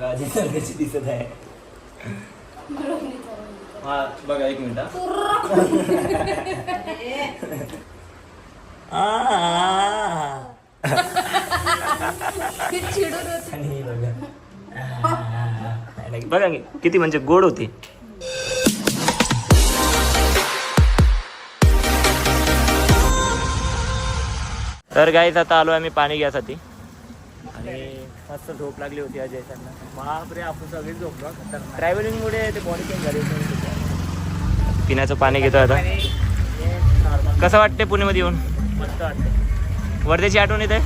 राजे कशी दिसत आहे हा बघा एक मिनिट बघा किती म्हणजे गोड होते. तर गाईच आता आलो आम्ही पाणी घ्यासाठी. आणि मस्त झोप लागली होती अजय त्यांना. बापरे आपण सगळे झोपलो. ट्रॅव्हलिंग मुळे ते बॉडी चेंज झाली पिण्याचं पाणी घेतो आता. कसं वाटते पुण्यामध्ये येऊन? मस्त वाटतं वर्धेची आठवण येते?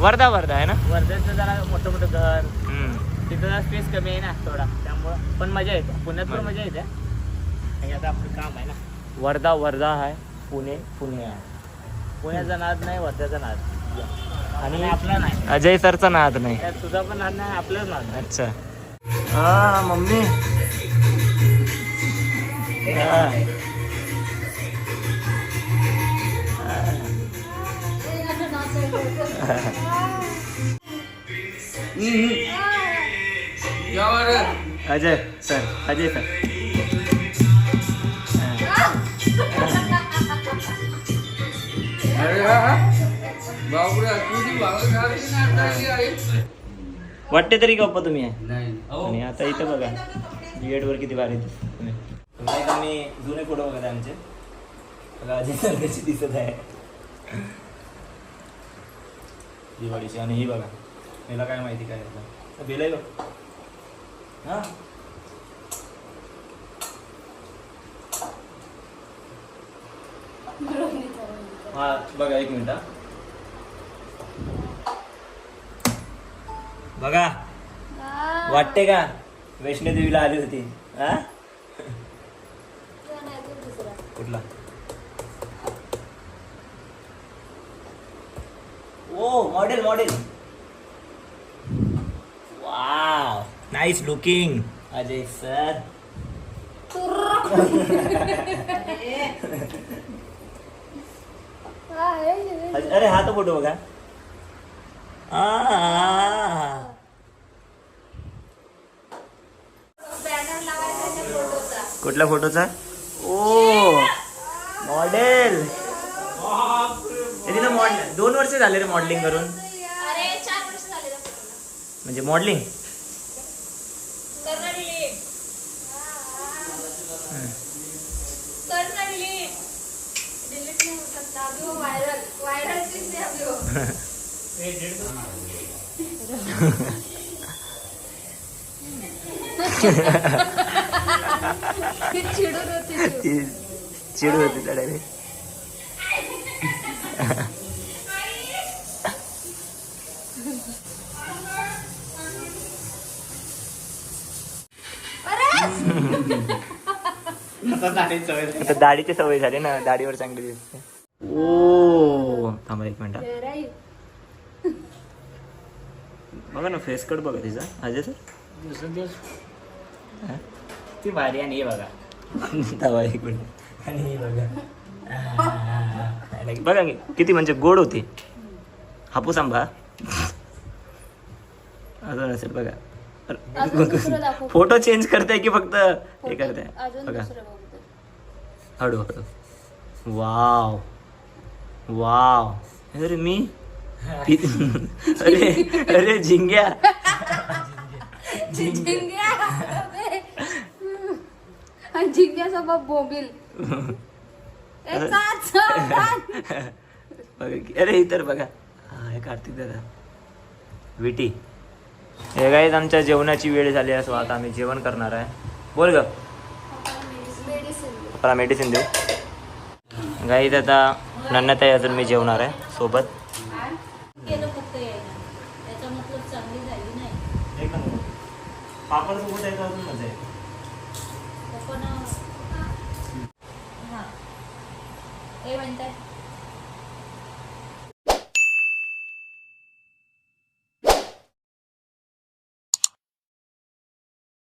वर्धा वर्धा आहे ना? वर्ध्याचं जरा मोठं मोठं घर. हम्म. तिथं जरा स्पेस कमी आहे ना थोडा. त्यामुळं पण मजा येते. पुण्यात पण मजा येते. आणि आता आपलं काम आहे ना. वर्धा वर्धा आहे. पुणे पुणे आहे. पुण्याचा नाद नाही वर्ध्याचा नाद. आणि आपला नाही. अजय सरचा नाद नाही. त्यात तुझा पण नाद नाही आपलाच नाद नाही. अच्छा. हा mummy. Ajay sir Ajay sir. वाटते तरी गप्पा तुम्ही. आणि आता इथं बघा बिएड वर किती भारी दिसत तुम्ही. जुने फोटो बघत आहे आमचे. कशी दिसत आहे. दिवाळीची आणि ही बघा. याला काय माहिती काय याचं बेल आहे बघ. हा? हा बघा एक मिनिट. बघा. वाटते का? वैष्णोदेवीला आली होती. हा? कुठला? ओ model model wow nice looking Ajay sir. अरे हा तो फोटो बघा. कुठल्या फोटोचा? ओ मॉडेल. मॉडेल दोन वर्ष झाले रे मॉडेलिंग करून. म्हणजे मॉडेलिंग करणार delete. करणार delete. Delete नाही होत आता. अभी वो viral. Viral चीज है अभी वो. ती होती चिड आता दाढीची सवय झाली ना दाढीवर चांगली दिसते. ओ थांबा एक मिनिट. बघा ना फेस कट बघा तिचा. अजय सर. ती भारी आणि हे बघा. आणि हे बघा. आ, बघा की, किती म्हणजे गोड होती. हापूस आंबा. अजून असेल बघा. अजून दुसरं दाखव. फोटो चेंज करताय की फक्त हे करताय अजून बघा. दुसरं बघू दे. हळू हळू. वाव. वाव. अरे मी अरे अरे झिंग्या. झिंग्या. झिंग्यासोबत बोंबील. अरे इतर बघा. हा कार्तिक दादा. विटी. हे गाईज आमच्या जेवणाची वेळ झाली आहे सो आता आम्ही जेवण करणार आहे. बोल ग. मेडिसिन. देऊ. गाईज आता नन्नताई अजून मी जेवणार आहे सोबत केलं फक्त यायला त्याचा मतलब चांगली झाली नाही पापड सोबत आहे यायचं अजून मजा आहे?